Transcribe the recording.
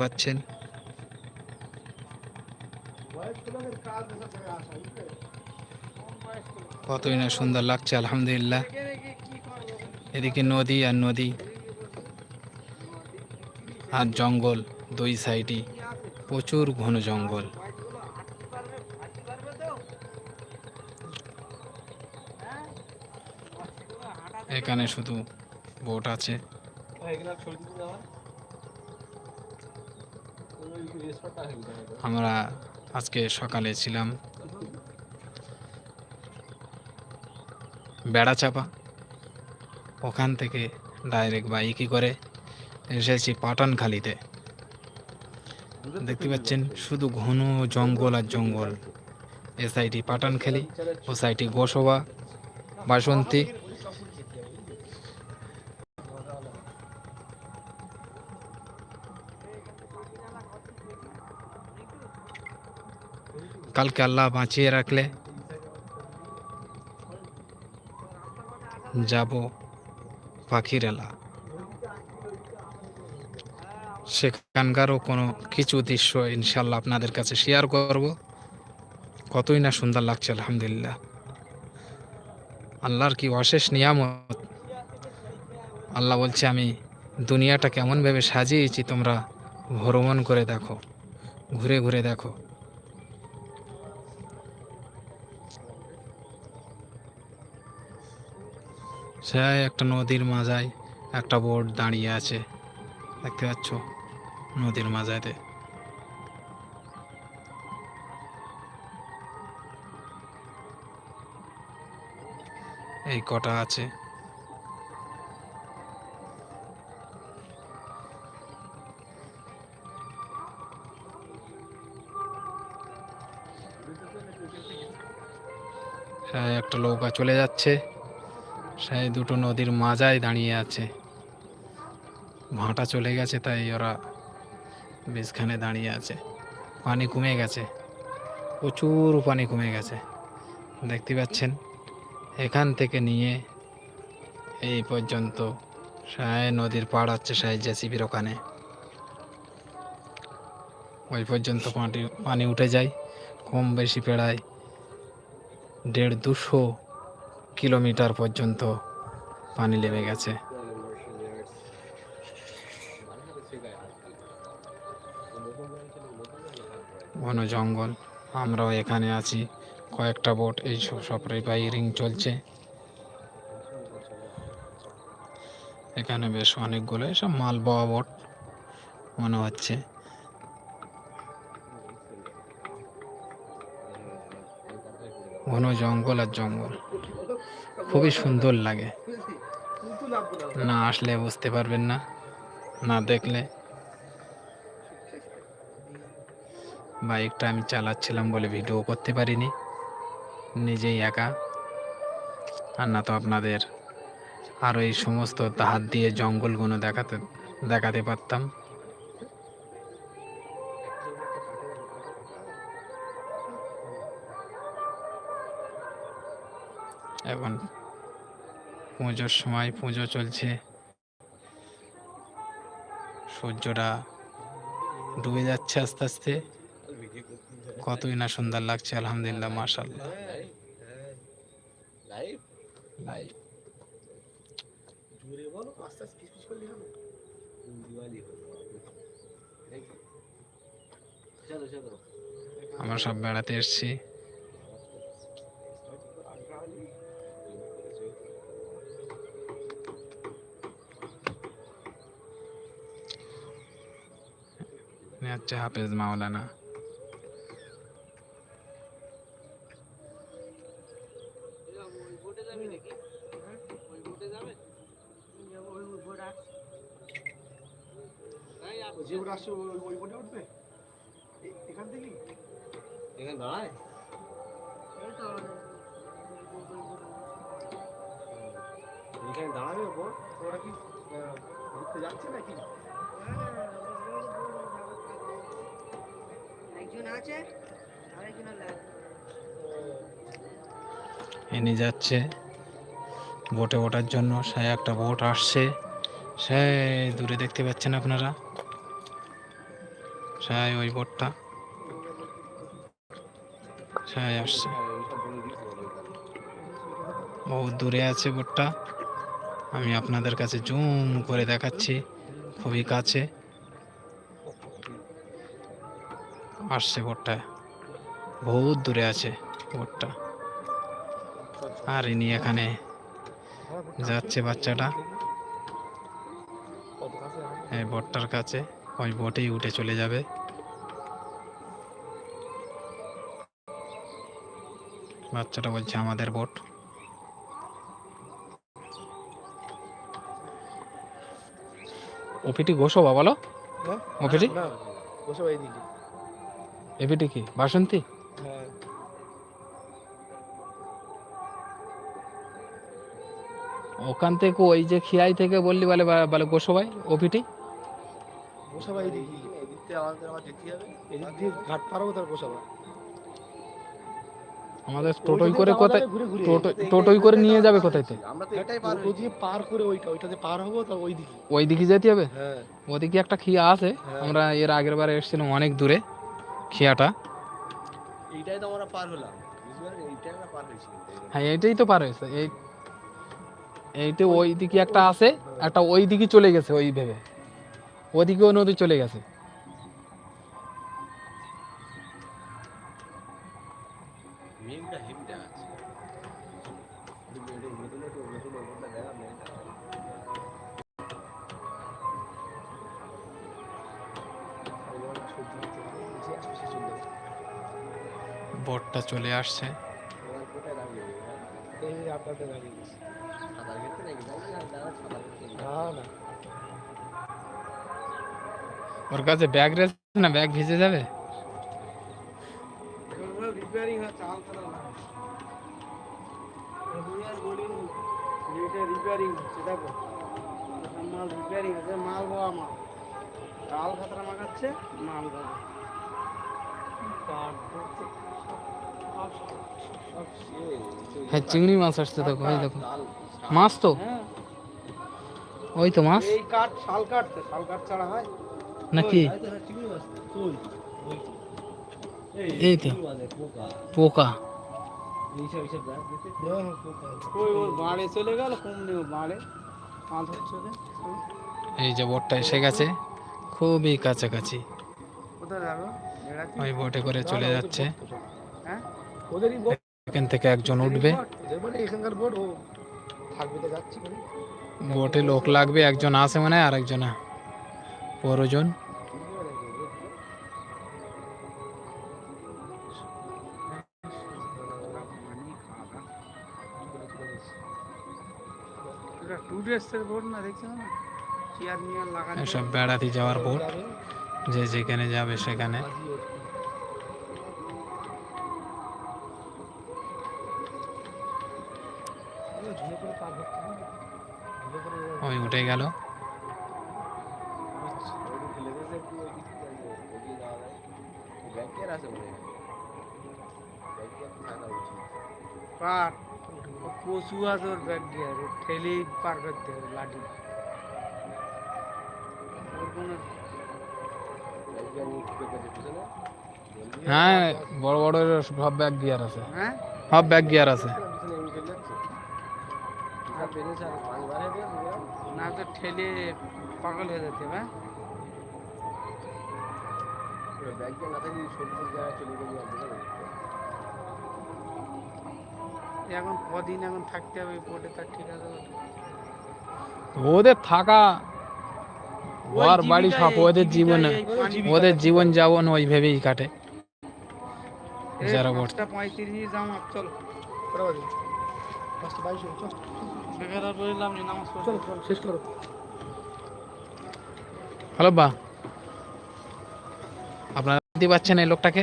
পাচ্ছেন। কতই না সুন্দর লাগছে, আলহামদুলিল্লাহ। এদিকে নদী আর নদী আর জঙ্গল, দুই সাইডই। প্রচুর ঘন জঙ্গল। এখানে শুধু বোট আছে। আমরা আজকে সকালে ছিলাম বেড়া চাপা ওখান থেকে ডাইরেক্ট বাইকে করে এসেছি পাটানখালিতে। দেখতে পাচ্ছেন, শুধু ঘন জঙ্গল আর জঙ্গল। এ সাইডে পাটানখালি, ও সাইডে গোসবা, বাসন্তী। কালকে আল্লাহ বাঁচিয়ে রাখলে যাব পাখির এলা সেখানকারও কোনো কিছু দৃশ্য ইনশাল্লাহ আপনাদের কাছে শেয়ার করব। কতই না সুন্দর লাগছে, আলহামদুলিল্লাহ। আল্লাহর কি অশেষ নিয়ামত। আল্লাহ বলছে, আমি দুনিয়াটা কেমনভাবে সাজিয়েছি, তোমরা ভ্রমণ করে দেখো, ঘুরে ঘুরে দেখো। সে একটা নদীর মাঝায় একটা বোট দাঁড়িয়ে আছে। দেখতে পাচ্ছ? নদীর মাঝাতে এই কটা আছে। হ্যাঁ একটা নৌকা চলে যাচ্ছে। সেই দুটো নদীর মাজায় দাঁড়িয়ে আছে। ভাঁটা চলে গেছে তাই ওরা বেশখানে দাঁড়িয়ে আছে। পানি কমে গেছে। প্রচুর পানি কমে গেছে। দেখতে পাচ্ছেন? এখান থেকে নিয়ে এই পর্যন্ত সায় নদীর পাড় আছে সায় জেসিবির ওখানে। ওই পর্যন্ত পানি পানি উঠে যায়। কম বেশি পেড়ায় দেড় দুশো কিলোমিটার পর্যন্ত পানি নেমে গেছে। ঘন জঙ্গল, আমরাও এখানে আছি। কয়েকটা বোট এই সব রিপাইরিং চলছে। এখানে বেশ অনেকগুলো সব মাল বওয়া বোট, মনে হচ্ছে। ঘন জঙ্গল আর জঙ্গল। খুবই সুন্দর লাগে। না আসলে বুঝতে পারবেন না না দেখলে। বাইকটা আমি চালাচ্ছিলাম বলে ভিডিও করতে পারিনি, নিজেই একা। আর না তো আপনাদের আরও এই সমস্ত হাত দিয়ে জঙ্গলগুলো দেখাতে দেখাতে পারতাম। এখন পুজোর সময় পুজো চলছে। সূর্যটা ডুবে যাচ্ছে আস্তে আস্তে। কতই না সুন্দর লাগছে, আলহামদুলিল্লাহ মাশাল্লাহ আমরা সব বেড়াতে এসেছি। ইনি হচ্ছে হাফেজ মাওলানা। এখান থেকেই এখানে দাঁড়ায় এখানে দাঁড়াবে ওপর? ওরা কি ঘুরতে যাচ্ছে নাকি? ইনি যাচ্ছে। বোটে ওঠার জন্য সে একটা বোট আসছে। সে দূরে দেখতে পাচ্ছেন আপনারা? সাই ওই বোটটা সাই আসছে। বহুত দূরে আছে বোটটা আমি আপনাদের কাছে জুম করে দেখাচ্ছি। খুবই কাছে। আসছে বোটটা বহুত দূরে আছে বোটটা আর ইনি এখানে যাচ্ছে বাচ্চাটা। এই বোটটার কাছে ওই বোটেই উঠে চলে যাবে। বাচ্চাটা বলছে আমাদের বোট ওপিটি গোসবা বলো। হ্যাঁ? ওপিটি? এইদিকে এপিটি কি? বাসন্তী? হ্যাঁ। ওখান থেকে ওই যে খিয়াই থেকে বললি বলে বলে গোসবাই ওপিটি এদিক থেকে আমাদের আবার হবে। এদিক দিয়ে ঘাট পার হব তার বসাবা আমাদের টোটোই করে কোথায় টোটো টোটোই করে নিয়ে যাবে কোথায় তো আমরা তো এটাই পার টোটো দিয়ে পার করে ওইটা ওইটাতে পার হব তা ওই দিকে ওই দিকে যেতে হবে? হ্যাঁ। ওদিকে একটা খিয়া আছে। হ্যাঁ। আমরা এর আগের বারে এসেছিলাম অনেক দূরে। খিয়াটা। এইটাই তো আমরা পার হলাম। এইটাই আমরা পার হয়েছি। হ্যাঁ এইটাই তো পার হয়েছে। এই ওই দিকে একটা আছে একটা ওই দিকে চলে গেছে ওই ভেবে। ওদিকেও নদী চলে গেছে। কেটে না না ওর কাছে ব্যাগ রয়েছে না, ব্যাগ ভিজে যাবে? রিপেয়ারিং হচ্ছে দেখো মাল রিপেয়ারিং হচ্ছে মাল হওয়া মাল ডাল খাতরা মাখাচ্ছে, মাল দেবে। হ্যাঁ চিংড়ি মাছ আসছে দেখো ওই দেখো। মাছ তো? ওই তো মাছ? এই কাঠ শাল কাটতে শাল কাঠ ছাড়া হয়। নাকি? এই তো। পোকা। এই যে বোটটা এসে গেছে খুবই কাছাকাছি। কোথায় যাব ওই বোটে করে চলে যাচ্ছে। হ্যাঁ? এখান থেকে একজন উঠবে। মানে বোট লোক লাগবে একজন আছে মানে আর একজন পরজন। এসব বেড়াতে যাওয়ার বোট যে যেখানে যাবে সেখানে। ওই উঠে গেল। পার, ও আছে ওর ব্যাগ দিয়ে ঠেলি পার করতে হবে, লাঠি। হ্যাঁ বড় বড় সব ব্যাগ গিয়ার আছে হ্যাঁ সব ব্যাগ গিয়ার আছে পিছনে এমনি চলে যাচ্ছে আর পেরেছে আর পানি বার হয়ে গেছে না তো ঠেলে পাগল হয়ে যেতে হবে হ্যাঁ? ব্যাংকের না থাকি সবজি জায়গায় চলে গেলে আর বোঝা যাবে এখন কদিন এখন থাকতে হবে বোটে তার ঠিক আছে ওদের থাকা ওই ঘর বাড়ি সব ওদের জীবন ওদের জীবন যাপন ওই ভেবেই কাটে। যারা বর্ষা হ্যালো বা, আপনারা দেখতে পাচ্ছেন এই লোকটাকে?